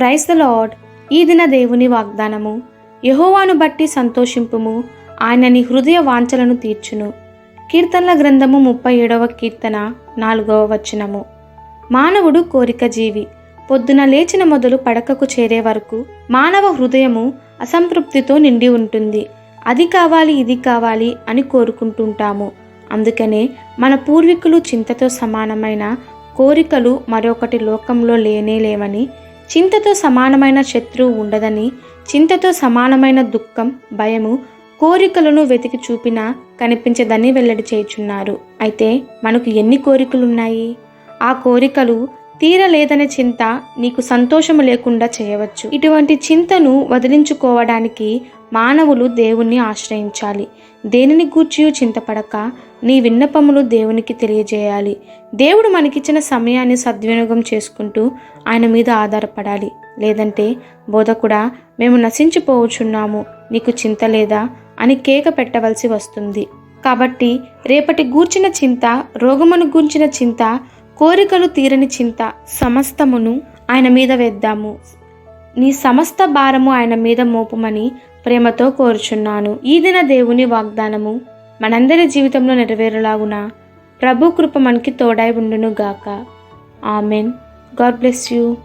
Price the lord ఈ దిన దేవుని వాగ్దానము. యహోవాను బట్టి సంతోషింపుము ఆయన నీ హృదయ వాంఛలను తీర్చును. కీర్తనల గ్రంథము ముప్పై ఏడవ కీర్తన నాలుగవ వచనము. మానవుడు కోరిక జీవి. పొద్దున లేచిన మొదలు పడకకు చేరే వరకు మానవ హృదయము అసంతృప్తితో నిండి ఉంటుంది. అది కావాలి ఇది కావాలి అని కోరుకుంటుంటాము. అందుకనే మన పూర్వీకులు చింతతో సమానమైన కోరికలు మరొకటి లోకంలో లేనే లేవని చింతతో సమానమైన శత్రువు ఉండదని చింతతో సమానమైన దుఃఖం భయము కోరికలను వెతికి చూపినా కనిపించదని వెల్లడి చేయుచున్నారు. అయితే మనకు ఎన్ని కోరికలున్నాయి? ఆ కోరికలు తీరలేదనే చింత నీకు సంతోషము లేకుండా చేయవచ్చు. ఇటువంటి చింతను వదిలించుకోవడానికి మానవులు దేవుణ్ణి ఆశ్రయించాలి. దేనిని గూర్చి చింతపడక నీ విన్నపములు దేవునికి తెలియజేయాలి. దేవుడు మనకిచ్చిన సమయాన్ని సద్వినియోగం చేసుకుంటూ ఆయన మీద ఆధారపడాలి. లేదంటే బోధకుడా మేము నశించిపోవచ్చున్నాము. నీకు చింత లేదా అని కేక పెట్టవలసి వస్తుంది. కాబట్టి రేపటి గూర్చిన చింత రోగమును గూర్చిన చింత కోరికలు తీరని చింత సమస్తమును ఆయన మీద వేద్దాము. నీ సమస్త భారము ఆయన మీద మోపమని ప్రేమతో కోరుచున్నాను. ఈ దిన దేవుని వాగ్దానము మనందరి జీవితంలో నెరవేరులాగున. ప్రభు కృప మనకి తోడై ఉండును గాక ఆమెన్. God bless you.